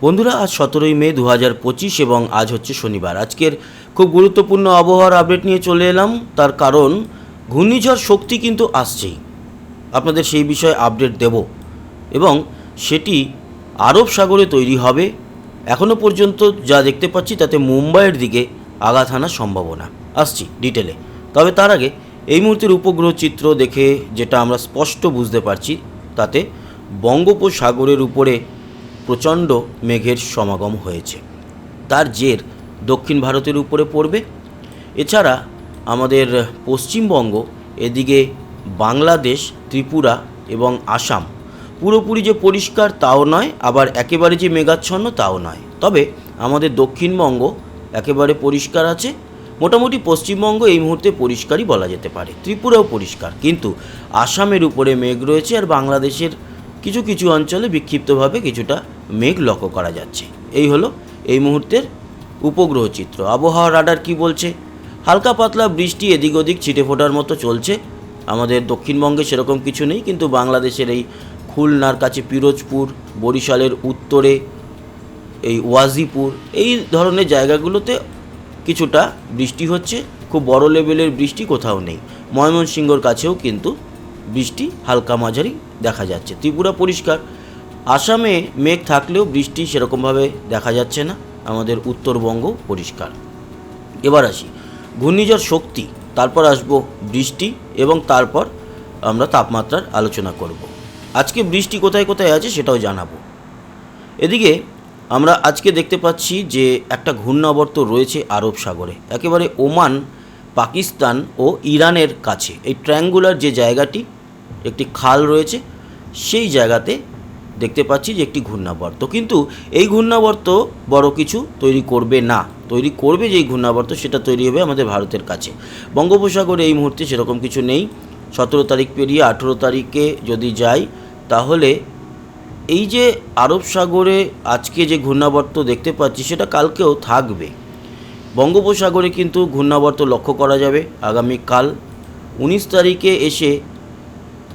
বন্ধুরা, আজ সতেরোই মে দু হাজার পঁচিশ এবং আজ হচ্ছে শনিবার। আজকের খুব গুরুত্বপূর্ণ আবহাওয়ার আপডেট নিয়ে চলে এলাম। তার কারণ, ঘূর্ণিঝড় শক্তি কিন্তু আসছেই। আপনাদের সেই বিষয়ে আপডেট দেব। এবং সেটি আরব সাগরে তৈরি হবে। এখনও পর্যন্ত যা দেখতে পাচ্ছি, তাতে মুম্বাইয়ের দিকে আঘাত হানার সম্ভাবনা। আসছি ডিটেলে তবে তার আগে, এই মুহূর্তের উপগ্রহ চিত্র দেখে যেটা আমরা স্পষ্ট বুঝতে পারছি, তাতে বঙ্গোপসাগরের উপরে প্রচণ্ড মেঘের সমাগম হয়েছে। তার জের দক্ষিণ ভারতের উপরে পড়বে। এছাড়া আমাদের পশ্চিমবঙ্গ, এদিকে বাংলাদেশ, ত্রিপুরা এবং আসাম পুরোপুরি যে পরিষ্কার তাও নয়, আবার একেবারে যে মেঘাচ্ছন্ন তাও নয়। তবে আমাদের দক্ষিণবঙ্গ একেবারে পরিষ্কার আছে। মোটামুটি পশ্চিমবঙ্গ এই মুহূর্তে পরিষ্কারই বলা যেতে পারে। ত্রিপুরাও পরিষ্কার। কিন্তু আসামের উপরে মেঘ রয়েছে আর বাংলাদেশের কিছু কিছু অঞ্চলে বিক্ষিপ্তভাবে কিছুটা মেঘ লক্ষ্য করা যাচ্ছে। এই হলো এই মুহূর্তের উপগ্রহ চিত্র। আবহাওয়া রাডার কি বলছে? হালকা পাতলা বৃষ্টি এদিক ওদিক ছিটে ফোটার মতো চলছে। আমাদের দক্ষিণবঙ্গে সেরকম কিছু নেই, কিন্তু বাংলাদেশের এই খুলনার কাছে পিরোজপুর, বরিশালের উত্তরে, এই ওয়াজিপুর, এই ধরনের জায়গাগুলোতে কিছুটা বৃষ্টি হচ্ছে। খুব বড় লেভেলের বৃষ্টি কোথাও নেই। ময়মনসিংহর কাছেও কিন্তু বৃষ্টি হালকা মাঝারি দেখা যাচ্ছে। ত্রিপুরা পরিষ্কার আসামে মেঘ থাকলেও বৃষ্টি সেরকমভাবে দেখা যাচ্ছে না। আমাদের উত্তরবঙ্গ পরিষ্কার। এবার আসি। ঘূর্ণিঝড় শক্তি, তারপর আসব বৃষ্টি এবং তারপর আমরা তাপমাত্রার আলোচনা করব। আজকে বৃষ্টি কোথায় কোথায় আছে সেটাও জানাব। এদিকে আমরা আজকে দেখতে পাচ্ছি যে একটা ঘূর্ণাবর্ত রয়েছে আরব সাগরে। একেবারে ওমান, পাকিস্তান ও ইরানের কাছে। এই ট্রায়াঙ্গুলার যে জায়গাটি, একটি খাল রয়েছে, সেই জায়গাতে দেখতে পাচ্ছি যে একটি ঘূর্ণাবর্ত। কিন্তু এই ঘূর্ণাবর্ত বড় কিছু তৈরি করবে না। তৈরি করবে যেই ঘূর্ণাবর্ত, সেটা তৈরি হবে আমাদের ভারতের কাছে। বঙ্গোপসাগরে এই মুহূর্তে সেরকম কিছু নেই। সতেরো তারিখ পেরিয়ে আঠেরো তারিখে যদি যাই, তাহলে এই যে আরব সাগরে আজকে যে ঘূর্ণাবর্ত দেখতে পাচ্ছি, সেটা কালকেও থাকবে। বঙ্গোপসাগরে কিন্তু ঘূর্ণাবর্ত লক্ষ্য করা যাবে। আগামীকাল উনিশ তারিখে এসে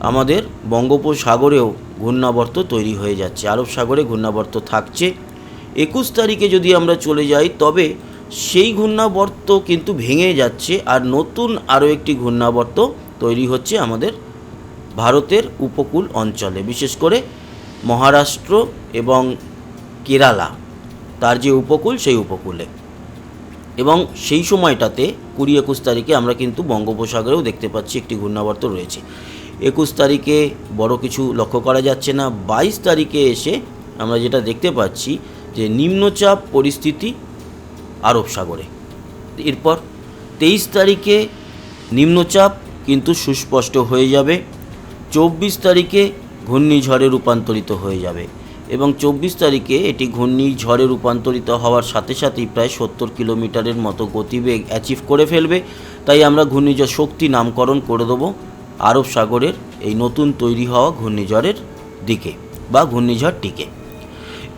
আমাদের বঙ্গোপসাগরেও ঘূর্ণাবর্ত তৈরি হয়ে যাচ্ছে, আরব সাগরে ঘূর্ণাবর্ত থাকছে। একুশ তারিখে যদি আমরা চলে যাই, তবে সেই ঘূর্ণাবর্ত কিন্তু ভেঙে যাচ্ছে আর নতুন আরও একটি ঘূর্ণাবর্ত তৈরি হচ্ছে আমাদের ভারতের উপকূল অঞ্চলে, বিশেষ করে মহারাষ্ট্র এবং কেরালা, তার যে উপকূল সেই উপকূলে। এবং সেই সময়টাতে কুড়ি একুশ তারিখে আমরা কিন্তু বঙ্গোপসাগরেও দেখতে পাচ্ছি একটি ঘূর্ণাবর্ত রয়েছে। একুশ তারিখে বড় কিছু লক্ষ্য করা যাচ্ছে না। বাইশ তারিখে এসে আমরা যেটা দেখতে পাচ্ছি যে নিম্নচাপ পরিস্থিতি আরব সাগরে। এরপর তেইশ তারিখে নিম্নচাপ কিন্তু সুস্পষ্ট হয়ে যাবে। চব্বিশ তারিখে ঘূর্ণিঝড়ে রূপান্তরিত হয়ে যাবে এবং চব্বিশ তারিখে এটি ঘূর্ণিঝড়ে রূপান্তরিত হওয়ার সাথে সাথেই প্রায় সত্তর কিলোমিটারের মতো গতিবেগ অ্যাচিভ করে ফেলবে। তাই আমরা ঘূর্ণিঝড় শক্তি নামকরণ করে দেবো। আরব সাগরের এই নতুন তৈরি হওয়া ঘূর্ণিঝড়ের দিকে বা ঘূর্ণিঝড়টিকে।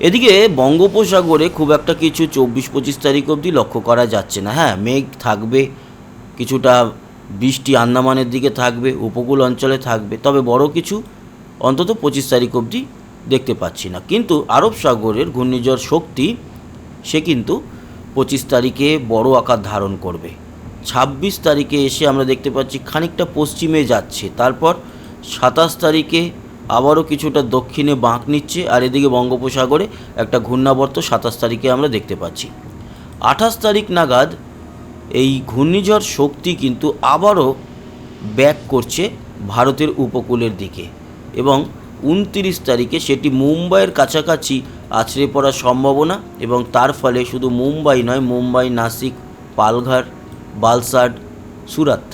এদিকে বঙ্গোপসাগরে খুব একটা কিছু চব্বিশ পঁচিশ তারিখ অবধি লক্ষ্য করা যাচ্ছে না। হ্যাঁ মেঘ থাকবে, কিছুটা বৃষ্টি আন্দামানের দিকে থাকবে, উপকূল অঞ্চলে থাকবে, তবে বড় কিছু অন্তত পঁচিশ তারিখ অবধি দেখতে পাচ্ছি না। কিন্তু আরব সাগরের ঘূর্ণিঝড় শক্তি সে কিন্তু পঁচিশ তারিখে বড় আকার ধারণ করবে। ছাব্বিশ তারিখে এসে আমরা দেখতে পাচ্ছি খানিকটা পশ্চিমে যাচ্ছে। তারপর সাতাশ তারিখে আবারও কিছুটা দক্ষিণে বাঁক নিচ্ছে আর এদিকে বঙ্গোপসাগরে একটা ঘূর্ণাবর্ত সাতাশ তারিখে আমরা দেখতে পাচ্ছি। আঠাশ তারিখ নাগাদ এই ঘূর্ণিঝড় শক্তি কিন্তু আবারও ব্যাক করছে ভারতের উপকূলের দিকে এবং উনতিরিশ তারিখে সেটি মুম্বাইয়ের কাছাকাছি আছড়ে পড়ার সম্ভাবনা এবং তার ফলে শুধু মুম্বাই নয়, মুম্বাই, নাসিক পালঘর বালসাড, সুরাত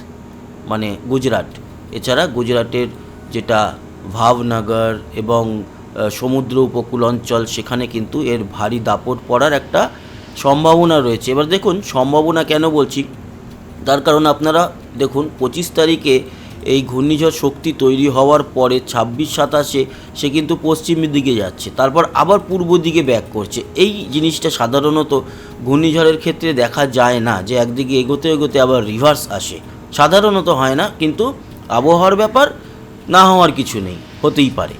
মানে গুজরাট। এছাড়া গুজরাটের যেটা ভাবনগর এবং সমুদ্র উপকূল অঞ্চল, সেখানে কিন্তু এর ভারী দাপট পড়ার একটা সম্ভাবনা রয়েছে। এবার দেখুন, সম্ভাবনা কেন বলছি? তার কারণ আপনারা দেখুন, পঁচিশ তারিখে এই ঘূর্ণিঝড় শক্তি তৈরি হওয়ার পরে ছাব্বিশ সাতাশে সে কিন্তু পশ্চিমের দিকে যাচ্ছে, তারপর আবার পূর্ব দিকে ব্যাক করছে। এই জিনিসটা সাধারণত ঘূর্ণিঝড়ের ক্ষেত্রে দেখা যায় না যে একদিকে এগোতে এগোতে আবার রিভার্স আসে। সাধারণত হয় না, কিন্তু আবহাওয়ার ব্যাপার না হওয়ার কিছু নেই, হতেই পারে।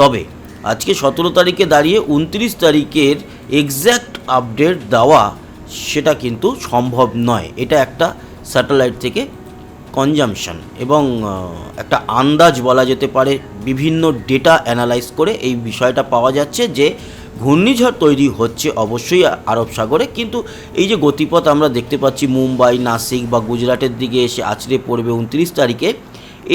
তবে আজকে সতেরো তারিখে দাঁড়িয়ে উনত্রিশ তারিখের এক্স্যাক্ট আপডেট দেওয়া সেটা কিন্তু সম্ভব নয়। এটা একটা স্যাটেলাইট থেকে কনজামশন এবং একটা আন্দাজ বলা যেতে পারে, বিভিন্ন ডেটা অ্যানালাইজ করে এই বিষয়টা পাওয়া যাচ্ছে যে ঘূর্ণিঝড় তৈরি হচ্ছে অবশ্যই আরব সাগরে, কিন্তু এই যে গতিপথ আমরা দেখতে পাচ্ছি মুম্বাই, নাসিক বা গুজরাটের দিকে এসে আছড়ে পড়বে উনত্রিশ তারিখে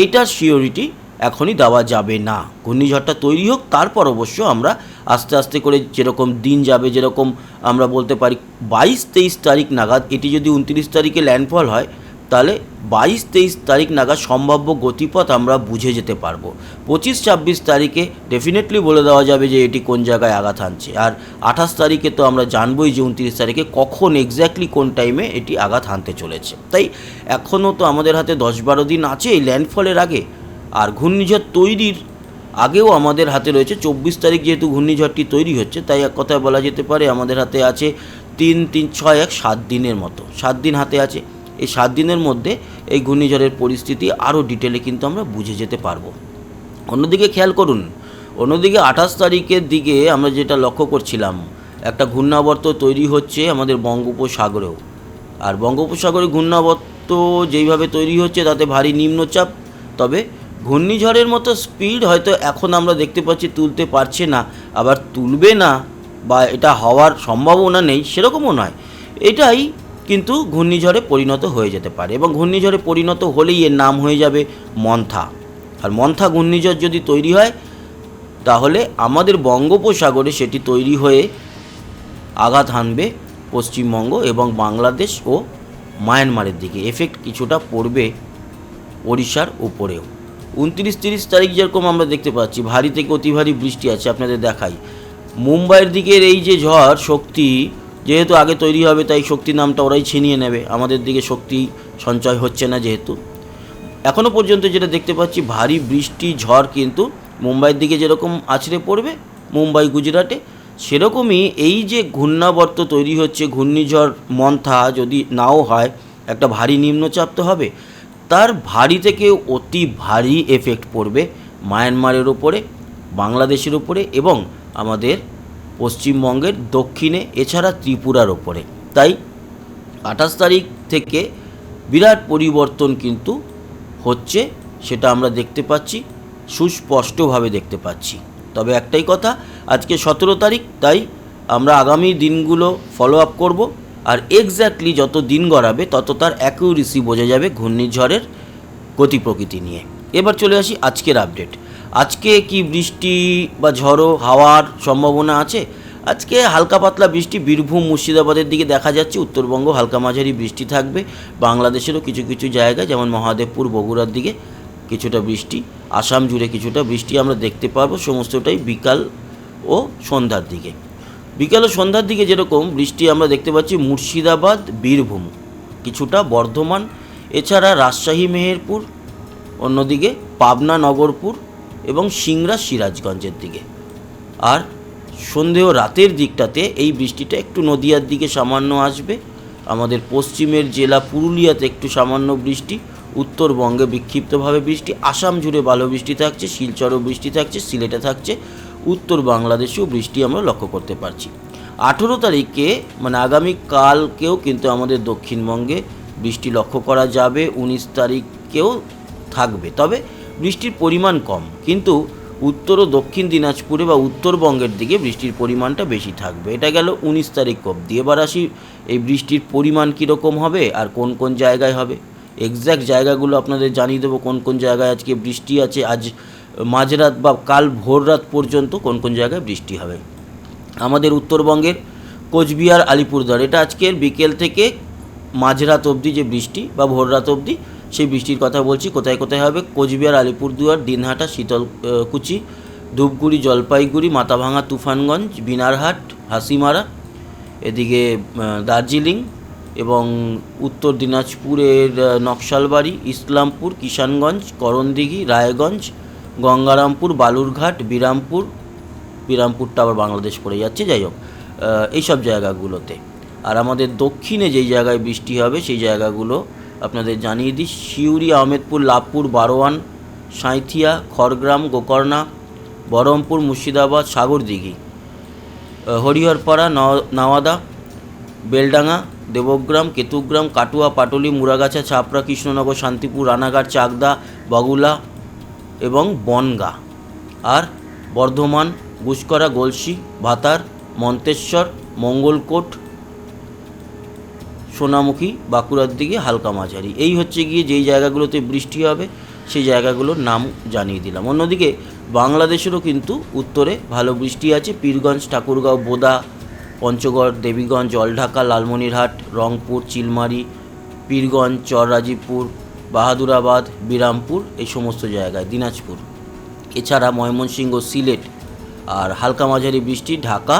এইটার সিওরিটি এখনই দেওয়া যাবে না। ঘূর্ণিঝড়টা তৈরি হোক, তারপর অবশ্য আমরা আস্তে আস্তে করে যেরকম দিন যাবে, যেরকম আমরা বলতে পারি বাইশ তেইশ তারিখ নাগাদ, এটি যদি উনত্রিশ তারিখে ল্যান্ডফল হয় তাহলে বাইশ তেইশ তারিখ নাগাদ সম্ভাব্য গতিপথ আমরা বুঝে যেতে পারব। পঁচিশ ছাব্বিশ তারিখে ডেফিনেটলি বলে দেওয়া যাবে যে এটি কোন জায়গায় আঘাত হানছে। আর আঠাশ তারিখে তো আমরা জানবোই যে উনত্রিশ তারিখে কখন এক্স্যাক্টলি কোন টাইমে এটি আঘাত হানতে চলেছে। তাই এখনও তো আমাদের হাতে দশ বারো দিন আছে এই ল্যান্ডফলের আগে। আর ঘূর্ণিঝড় তৈরির আগেও আমাদের হাতে রয়েছে। চব্বিশ তারিখ যেহেতু ঘূর্ণিঝড়টি তৈরি হচ্ছে, তাই এক কথায় বলা যেতে পারে আমাদের হাতে আছে তিন তিন, ছয়, এক, সাত দিনের মতো। সাত দিন হাতে আছে। এই সাত দিনের মধ্যে এই ঘূর্ণিঝড়ের পরিস্থিতি আরও ডিটেলে কিন্তু আমরা বুঝে যেতে পারব। অন্যদিকে খেয়াল করুন, অন্যদিকে আঠাশ তারিখের দিকে আমরা যেটা লক্ষ্য করছিলাম, একটা ঘূর্ণাবর্ত তৈরি হচ্ছে আমাদের বঙ্গোপসাগরেও। আর বঙ্গোপসাগরে ঘূর্ণাবর্ত যেইভাবে তৈরি হচ্ছে তাতে ভারী নিম্নচাপ, তবে ঘূর্ণিঝড়ের মতো স্পিড হয়তো এখন আমরা দেখতে পাচ্ছি তুলতে পারছে না, আবার তুলবে না বা এটা হওয়ার সম্ভাবনা নেই, সেরকমও নয়। এটাই কিন্তু ঘূর্ণিঝড়ে পরিণত হয়ে যেতে পারে এবং ঘূর্ণিঝড়ে পরিণত হলেই এর নাম হয়ে যাবে মন্থা। আর মন্থা ঘূর্ণিঝড় যদি তৈরি হয়, তাহলে আমাদের বঙ্গোপসাগরে সেটি তৈরি হয়ে আঘাত হানবে পশ্চিমবঙ্গ এবং বাংলাদেশ ও মায়ানমারের দিকে। এফেক্ট কিছুটা পড়বে ওড়িশার উপরেও। উনত্রিশ তিরিশ তারিখ যেরকম আমরা দেখতে পাচ্ছি, ভারী থেকে অতি ভারী বৃষ্টি আছে, আপনাদের দেখাই। মুম্বাইয়ের দিকের এই যে ঝড়, শক্তি যেহেতু আগে তৈরি হবে, তাই শক্তি নামটা ওরাই ছিনিয়ে নেবে। আমাদের দিকে শক্তি সঞ্চয় হচ্ছে না যেহেতু। এখনও পর্যন্ত যেটা দেখতে পাচ্ছি, ভারী বৃষ্টি, ঝড় কিন্তু মুম্বাইয়ের দিকে যেরকম আছড়ে পড়বে, মুম্বাই, গুজরাটে, সেরকমই এই যে ঘূর্ণাবর্ত তৈরি হচ্ছে, ঘূর্ণিঝড়, মন্থা যদি নাও হয়, একটা ভারী নিম্নচাপ তো হবে। তার ভারী থেকে অতি ভারী এফেক্ট পড়বে মায়ানমারের ওপরে বাংলাদেশের ওপরে এবং আমাদের পশ্চিমবঙ্গের দক্ষিণে, এছাড়া ত্রিপুরার ওপরে। তাই আঠাশ তারিখ থেকে বিরাট পরিবর্তন কিন্তু হচ্ছে, সেটা আমরা দেখতে পাচ্ছি, সুস্পষ্টভাবে দেখতে পাচ্ছি। তবে একটাই কথা, আজকে সতেরো তারিখ, তাই আমরা আগামী দিনগুলো ফলো আপ করব, আর এক্স্যাক্টলি যত দিন গড়াবে, তত তার অ্যাকিউরেসি বোঝা যাবে ঘূর্ণিঝড়ের গতি প্রকৃতি নিয়ে। এবার চলে আসি আজকের আপডেট আজকে কি বৃষ্টি বা ঝড়ো হাওয়ার সম্ভাবনা আছে? আজকে হালকা পাতলা বৃষ্টি, বীরভূম, মুর্শিদাবাদের দিকে দেখা যাচ্ছে, উত্তরবঙ্গ হালকা মাঝারি বৃষ্টি থাকবে, বাংলাদেশেরও কিছু কিছু জায়গায়, যেমন মহাদেবপুর, বগুড়ার দিকে কিছুটা বৃষ্টি, আসাম জুড়ে কিছুটা বৃষ্টি আমরা দেখতে পারব, সমস্তটাই বিকাল ও সন্ধ্যার দিকে। বিকাল ও সন্ধ্যার দিকে যেরকম বৃষ্টি আমরা দেখতে পাচ্ছি, মুর্শিদাবাদ, বীরভূম কিছুটা বর্ধমান, এছাড়া রাজশাহী, মেহেরপুর, অন্যদিকে পাবনা, নগরপুর এবং সিংড়া সিরাজগঞ্জের দিকে। আর সন্ধে ও রাতের দিকটাতে এই বৃষ্টিটা একটু নদিয়ার দিকে সামান্য আসবে। আমাদের পশ্চিমের জেলা পুরুলিয়াতে একটু সামান্য বৃষ্টি, উত্তরবঙ্গে বিক্ষিপ্তভাবে বৃষ্টি, আসাম জুড়ে ভালো বৃষ্টি থাকছে, শিলচরও বৃষ্টি থাকছে, সিলেটে থাকছে, উত্তর বাংলাদেশেও বৃষ্টি আমরা লক্ষ্য করতে পারছি। আঠেরো তারিখে মানে আগামী কালকেও কিন্তু আমাদের দক্ষিণবঙ্গে বৃষ্টি লক্ষ্য করা যাবে, উনিশ তারিখেও থাকবে। তবে বৃষ্টির পরিমাণ কম, কিন্তু উত্তর ও দক্ষিণ দিনাজপুরে বা উত্তরবঙ্গের দিকে বৃষ্টির পরিমাণটা বেশি থাকবে। এটা গেল উনিশ তারিখ অবধি। এবার আসি এই বৃষ্টির পরিমাণ কীরকম হবে আর কোন কোন জায়গায় হবে। এক্স্যাক্ট জায়গাগুলো আপনাদের জানিয়ে দেবো, কোন কোন জায়গায় আজকে বৃষ্টি আছে, আজ মাঝরাত বা কাল ভোর রাত পর্যন্ত কোন কোন জায়গায় বৃষ্টি হবে। আমাদের উত্তরবঙ্গের কোচবিহার, আলিপুরদুয়ার, এটা আজকের বিকেল থেকে মাঝরাত অবধি যে বৃষ্টি বা ভোর রাত অবধি সেই বৃষ্টির কথা বলছি। কোথায় কোথায় হবে? কোচবিহার, আলিপুরদুয়ার, দিনহাটা শীতলকুচি ধূপগুড়ি, জলপাইগুড়ি মাথাভাঙা তুফানগঞ্জ, বিনারহাট, হাসিমারা, এদিকে দার্জিলিং এবং উত্তর দিনাজপুরের নকশালবাড়ি, ইসলামপুর, কিষানগঞ্জ, করণদিঘি, রায়গঞ্জ, গঙ্গারামপুর, বালুরঘাট, বিরামপুর, বিরামপুরটা আবার বাংলাদেশ পড়ে যাচ্ছে। যাই হোক এইসব জায়গাগুলোতে। আর আমাদের দক্ষিণে যেই জায়গায় বৃষ্টি হবে, সেই জায়গাগুলো আপনাদের জানিয়ে দিই, সিউড়ি, আহমেদপুর, লাভপুর, বারোয়ান, সাঁইথিয়া, খড়গ্রাম, গোকর্ণা, বহরমপুর, মুর্শিদাবাদ, সাগরদিঘি হরিহরপাড়া, নও- নাওয়াদা, বেলডাঙ্গা, দেবগ্রাম, কেতুগ্রাম, কাটুয়া, পাটলি, মুরাগাছা ছাপড়া কৃষ্ণনগর, শান্তিপুর, রানাঘাট, চাকদা, বগুলা এবং বনগা। আর বর্ধমান গুসকরা গলসি ভাতার, মন্তেশ্বর, মঙ্গলকোট সোনামুখী বাঁকুড়ার দিকে হালকা মাঝারি। এই হচ্ছে গিয়ে যেই জায়গাগুলোতে বৃষ্টি হবে, সেই জায়গাগুলোর নাম জানিয়ে দিলাম। অন্যদিকে বাংলাদেশেরও কিন্তু উত্তরে ভালো বৃষ্টি আছে। পীরগঞ্জ, ঠাকুরগাঁও, বোদা, পঞ্চগড়, দেবীগঞ্জ, জলঢাকা, লালমনিরহাট, রংপুর, চিলমারি, পীরগঞ্জ, চররাজীবপুর, বাহাদুরাবাদ, বিরামপুর, এই সমস্ত জায়গায়। দিনাজপুর। এছাড়া ময়মনসিংহ, সিলেট আর হালকা মাঝারি বৃষ্টি ঢাকা,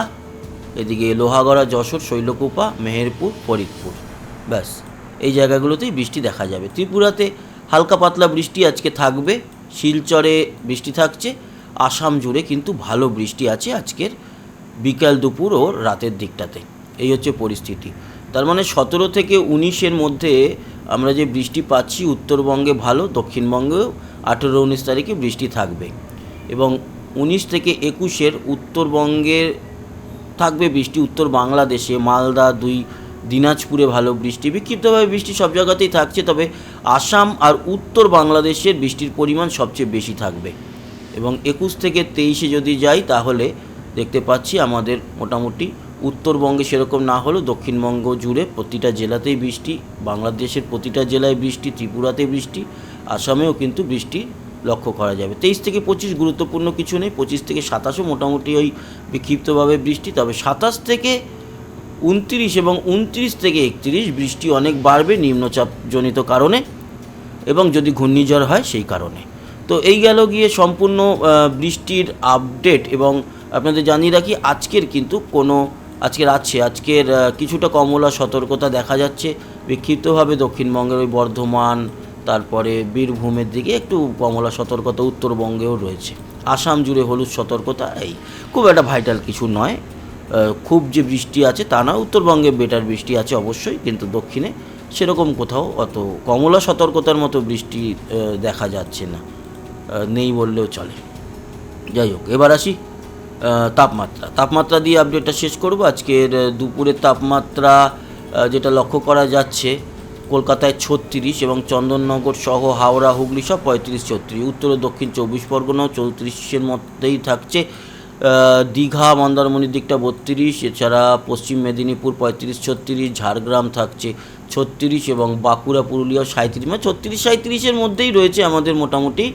এদিকে লোহাগড়া, যশোর, শৈলকুপা, মেহেরপুর, ফরিদপুর। ব্যাস, এই জায়গাগুলোতেই বৃষ্টি দেখা যাবে। ত্রিপুরাতে হালকা পাতলা বৃষ্টি আজকে থাকবে, শিলচরে বৃষ্টি থাকছে, আসাম জুড়ে কিন্তু ভালো বৃষ্টি আছে আজকের বিকাল দুপুর ও রাতের দিকটাতে। এই হচ্ছে পরিস্থিতি। তার মানে সতেরো থেকে উনিশের মধ্যে আমরা যে বৃষ্টি পাচ্ছি উত্তরবঙ্গে ভালো, দক্ষিণবঙ্গেও আঠেরো উনিশ তারিখে বৃষ্টি থাকবে। এবং উনিশ থেকে একুশের উত্তরবঙ্গের থাকবে বৃষ্টি উত্তর বাংলাদেশে, মালদা দুই দিনাজপুরে ভালো বৃষ্টি। বিক্ষিপ্তভাবে বৃষ্টি সব জায়গাতেই থাকছে, তবে আসাম আর উত্তর বাংলাদেশের বৃষ্টির পরিমাণ সবচেয়ে বেশি থাকবে। এবং একুশ থেকে তেইশে যদি যাই, তাহলে দেখতে পাচ্ছি আমাদের মোটামুটি উত্তরবঙ্গে সেরকম না হলেও দক্ষিণবঙ্গ জুড়ে প্রতিটা জেলাতেই বৃষ্টি, বাংলাদেশের প্রতিটা জেলায় বৃষ্টি, ত্রিপুরাতে বৃষ্টি, আসামেও কিন্তু বৃষ্টি লক্ষ্য করা যাবে। তেইশ থেকে পঁচিশ গুরুত্বপূর্ণ কিছু নেই, পঁচিশ থেকে সাতাশও মোটামুটি ওই বিক্ষিপ্তভাবে বৃষ্টি, তবে সাতাশ থেকে উনত্রিশ এবং উনত্রিশ থেকে একত্রিশ বৃষ্টি অনেক বাড়বে নিম্নচাপজনিত কারণে এবং যদি ঘূর্ণিঝড় হয় সেই কারণে। তো এই গেল গিয়ে সম্পূর্ণ বৃষ্টির আপডেট এবং আপনাদের জানিয়ে রাখি আজকের কিন্তু কোনো, আজকের আছে, আজকের কিছুটা কমলা সতর্কতা দেখা যাচ্ছে। বিক্ষিপ্তভাবে দক্ষিণবঙ্গের ওই বর্ধমান, তারপরে বীরভূমের দিকে একটু কমলা সতর্কতা উত্তরবঙ্গেও রয়েছে। আসাম জুড়ে হলুদ সতর্কতা, এই খুব একটা ভাইটাল কিছু নয়। খুব যে বৃষ্টি আছে তা না, উত্তরবঙ্গে বেটার বৃষ্টি আছে অবশ্যই, কিন্তু দক্ষিণে সেরকম কোথাও অত কমলা সতর্কতার মতো বৃষ্টি দেখা যাচ্ছে না। নেই বললেও চলে। যাই হোক, এবার আসি তাপমাত্রা। তাপমাত্রা দিয়ে আপডেটটা শেষ করব। আজকের দুপুরের তাপমাত্রা যেটা লক্ষ্য করা যাচ্ছে, কলকাতায় ছত্রিশ এবং চন্দননগর সহ হাওড়া, হুগলি সব পঁয়ত্রিশ ছত্রিশ। উত্তর ও দক্ষিণ চব্বিশ পরগনাও চৌত্রিশের মধ্যেই থাকছে। দীঘা, মন্দারমণির দিকটা বত্রিশ, এছাড়া পশ্চিম মেদিনীপুর পঁয়ত্রিশ, ছত্রিশ, ঝাড়গ্রাম থাকছে ছত্রিশ এবং বাঁকুড়া, পুরুলিয়া সাঁত্রিশ মানে ছত্রিশ সাঁত্রিশের মধ্যেই রয়েছে আমাদের মোটামুটি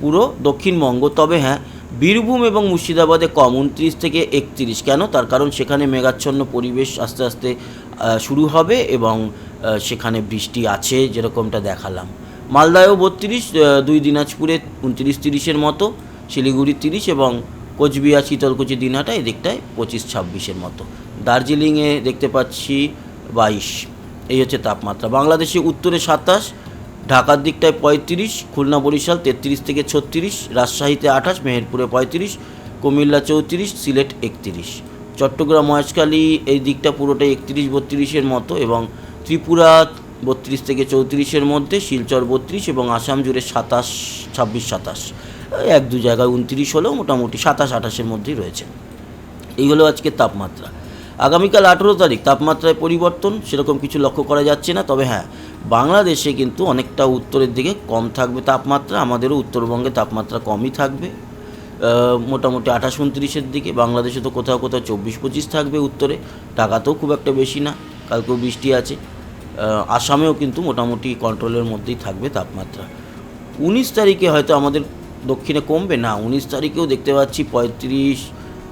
পুরো দক্ষিণবঙ্গ। তবে হ্যাঁ বীরভূম এবং মুর্শিদাবাদে কম, উনত্রিশ থেকে একত্রিশ। কেন? তার কারণ সেখানে মেঘাচ্ছন্ন পরিবেশ আস্তে আস্তে শুরু হবে এবং সেখানে বৃষ্টি আছে যেরকমটা দেখালাম। মালদায়ও বত্রিশ দুই দিনাজপুরে উনত্রিশ, তিরিশের মতো, শিলিগুড়ি তিরিশ এবং কোচবিহার শীতলকুচি দিনহাটা, এদিকটায় পঁচিশ, ছাব্বিশের মতো। দার্জিলিংয়ে দেখতে পাচ্ছি বাইশ। এই হচ্ছে তাপমাত্রা। বাংলাদেশে উত্তরে সাতাশ, ঢাকার দিকটায় পঁয়ত্রিশ, খুলনা, বরিশাল তেত্রিশ থেকে ছত্রিশ, রাজশাহীতে আঠাশ, মেহেরপুরে পঁয়ত্রিশ, কুমিল্লা চৌত্রিশ, সিলেট একত্রিশ। চট্টগ্রাম, মহেশখালী, এই দিকটা পুরোটাই একত্রিশ, বত্রিশের মতো এবং ত্রিপুরা বত্রিশ থেকে চৌত্রিশের মধ্যে, শিলচর বত্রিশ এবং আসাম জুড়ে সাতাশ, ছাব্বিশ, সাতাশ। এক দু জায়গায় উনত্রিশ হলেও মোটামুটি সাতাশ আঠাশের মধ্যেই রয়েছে। এই হলো আজকের তাপমাত্রা। আগামীকাল আঠেরো তারিখ, তাপমাত্রায় পরিবর্তন, সেরকম কিছু লক্ষ্য করা যাচ্ছে না, তবে হ্যাঁ বাংলাদেশে কিন্তু অনেকটা উত্তরের দিকে কম থাকবে তাপমাত্রা, আমাদেরও উত্তরবঙ্গে তাপমাত্রা কমই থাকবে। মোটামুটি আঠাশ উনত্রিশের দিকে, বাংলাদেশে তো কোথাও কোথাও চব্বিশ পঁচিশ থাকবে উত্তরে, ঢাকাতেও খুব একটা বেশি না, কালকেও বৃষ্টি আছে। আসামেও কিন্তু মোটামুটি কন্ট্রোলের মধ্যেই থাকবে তাপমাত্রা। উনিশ তারিখে হয়তো আমাদের দক্ষিণে কমবে? না, উনিশ তারিখেও দেখতে পাচ্ছি পঁয়ত্রিশ,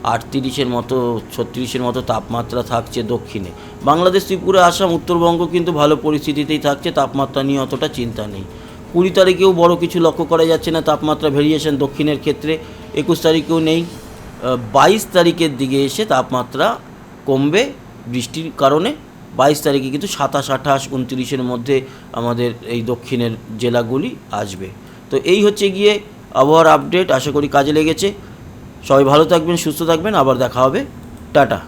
আটত্রিশের মতো, ছত্রিশের মতো তাপমাত্রা থাকছে দক্ষিণে। বাংলাদেশ, ত্রিপুরা, আসাম, উত্তরবঙ্গ কিন্তু ভালো পরিস্থিতিতেই থাকছে, তাপমাত্রা নিয়ে অতটা চিন্তা নেই। কুড়ি তারিখেও বড় কিছু লক্ষ্য করা যাচ্ছে না, তাপমাত্রা ভেরিয়েশন দক্ষিণের ক্ষেত্রে। একুশ তারিখেও নেই। বাইশ তারিখের দিকে এসে তাপমাত্রা কমবে বৃষ্টির কারণে। বাইশ তারিখে কিন্তু সাতাশ, আঠাশ, উনত্রিশের মধ্যে আমাদের এই দক্ষিণের জেলাগুলি আসবে। তো এই হচ্ছে গিয়ে আবহাওয়ার আপডেট আশা করি কাজে লেগেছে। সবাই ভালো থাকবেন, সুস্থ থাকবেন, আবার দেখা হবে। টাটা।